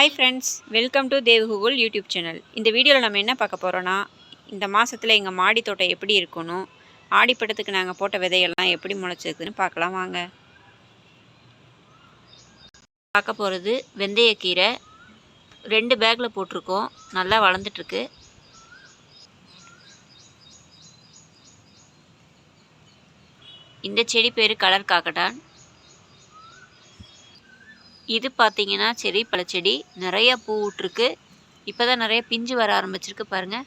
Hi friends welcome to Dev Google YouTube channel இந்த வீடியோவில் நம்ம என்ன பார்க்க போகிறோன்னா இந்த மாதத்தில் எங்கள் மாடி தோட்டம் எப்படி இருக்கணும் ஆடிப்பட்டத்துக்கு நாங்கள் போட்ட விதையெல்லாம் எப்படி முளைச்சிருக்குன்னு பார்க்கலாம் வாங்க. பார்க்க போகிறது வெந்தயக்கீரை ரெண்டு பேக்கில் போட்டிருக்கோம். நல்லா வளர்ந்துட்டுருக்கு. இந்த செடி பேர் கலர் காக்கட்டான் இது பார்த்தீங்கன்னா செடி பழச்செடி நிறைய பூ விட்ருக்கு இப்போ தான் நிறைய பிஞ்சு வர ஆரம்பிச்சிருக்கு பாருங்கள்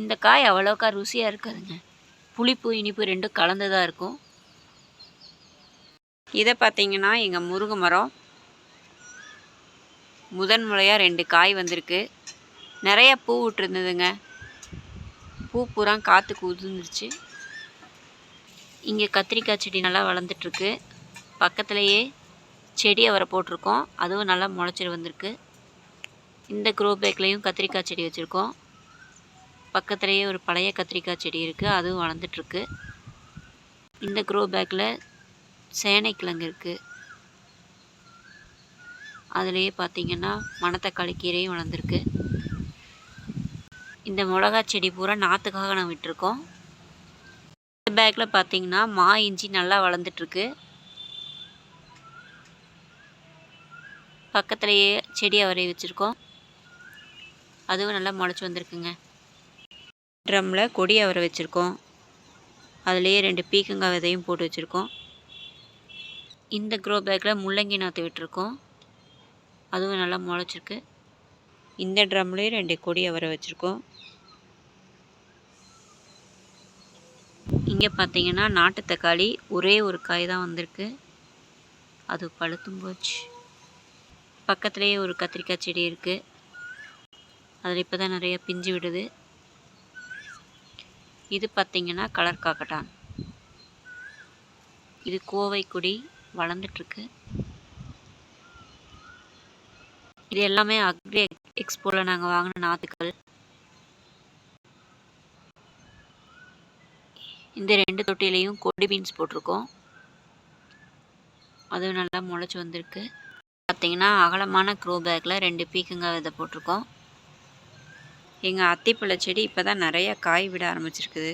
இந்த காய் அவ்வளோக்கா ருசியாக இருக்காதுங்க. புளிப்பு இனிப்பு ரெண்டும் கலந்து தான் இருக்கும். இதை பார்த்தீங்கன்னா எங்கள் முருங்கை மரம். முதன் முறையாக ரெண்டு காய் வந்திருக்கு. நிறைய பூ விட்டுருந்ததுங்க. பூ பூரா காற்றுக்கு உதிர்ந்துருச்சு. இங்கே கத்திரிக்காய் செடி நல்லா வளர்ந்துட்டுருக்கு. பக்கத்துலேயே செடி அவரை போட்டிருக்கோம். அதுவும் நல்லா முளைச்சிட்டு வந்திருக்கு. இந்த க்ரோ பேக்லேயும் கத்திரிக்காய் செடி வச்சுருக்கோம். பக்கத்துலேயே ஒரு பழைய கத்திரிக்காய் செடி இருக்குது அதுவும் வளர்ந்துட்டுருக்கு. இந்த க்ரோ பேக்கில் சேனைக்கிழங்கு இருக்குது அதுலேயே பார்த்தீங்கன்னா மணத்தக்காளி கீரையும் வளர்ந்துருக்கு. இந்த மிளகா செடி பூரா நாற்றுக்காக நான் விட்டுருக்கோம். பேக்கில் பார்த்தீங்கன்னா மா இஞ்சி நல்லா வளர்ந்துட்டுருக்கு. பக்கத்துலேயே செடியை அவரை வச்சுருக்கோம். அதுவும் நல்லா முளைச்சி வந்திருக்குங்க. ட்ரம்மில் கொடி அவரை வச்சுருக்கோம். அதுலேயே ரெண்டு பீக்கங்காய் விதையும் போட்டு வச்சுருக்கோம். இந்த க்ரோ பேக்கில் முள்ளங்கி நாற்று விட்டுருக்கோம். அதுவும் நல்லா முளைச்சிருக்கு. இந்த ட்ரம்லேயும் ரெண்டு கொடி அவரை வச்சுருக்கோம். இங்கே பார்த்தீங்கன்னா நாட்டு தக்காளி ஒரே ஒரு காய் தான் வந்திருக்கு. அது பழுத்தும் போச்சு. பக்கத்துலேயே ஒரு கத்திரிக்காய் செடி இருக்குது அதில் இப்போ தான் நிறைய பிஞ்சு விடுது. இது பார்த்திங்கன்னா கலர் காக்கட்டான். இது கோவை கொடி வளர்ந்துட்டுருக்கு. இது எல்லாமே அக்ரி எக்ஸ்போவில் நாங்கள் வாங்கின நாற்றுக்கள் இந்த ரெண்டு தொட்டிலையும் கொடி பீன்ஸ் போட்டிருக்கோம். அதுவும் நல்லா முளைச்சி வந்திருக்கு. பார்த்தீங்கன்னா அகலமான க்ரோ பேக்கில் ரெண்டு பீக்கங்காய் விதை போட்டிருக்கோம். எங்கள் அத்திப்பழ செடி இப்போ தான் நிறைய காய் விட ஆரம்பிச்சிருக்குது.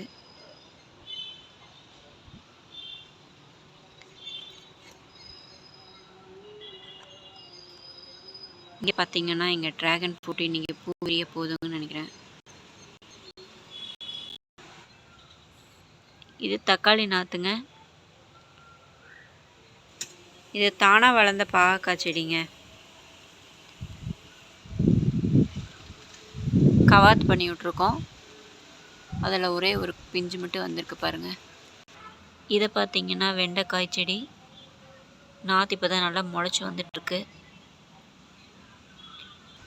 இங்கே பார்த்தீங்கன்னா எங்கள் ட்ராகன் ஃப்ரூட் இன்றைக்கி பூ விரிய போதுங்கன்னு நினைக்கிறேன். இது தக்காளி நாற்றுங்க இது தானாக வளர்ந்த பாகக்காய் செடிங்க. கவாத் பண்ணி விட்ருக்கோம் அதில் ஒரே ஒரு பிஞ்சு மட்டும் வந்திருக்கு பாருங்கள் இதை பார்த்திங்கன்னா வெண்டைக்காய் செடி. நாற்று இப்போ தான் நல்லா முளைச்சி வந்துட்டுருக்கு.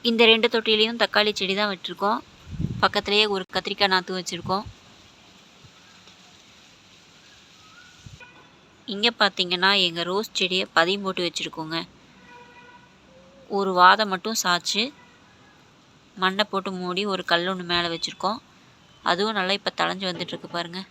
இந்த ரெண்டு தொட்டிலையும் தக்காளி செடி தான் வச்சுருக்கோம் பக்கத்துலேயே ஒரு கத்திரிக்காய் நாற்று வச்சுருக்கோம். இங்கே பார்த்தீங்கன்னா எங்கள் ரோஸ் செடியை பதியம் போட்டு வச்சுருக்கோங்க. ஒரு வாதை மட்டும் சாய்ச்சி மண்ணை போட்டு மூடி ஒரு கல் ஒன்று மேலே வச்சுருக்கோம். அதுவும் நல்லா இப்போ தளைஞ்சு வந்துட்டுருக்கு பாருங்கள்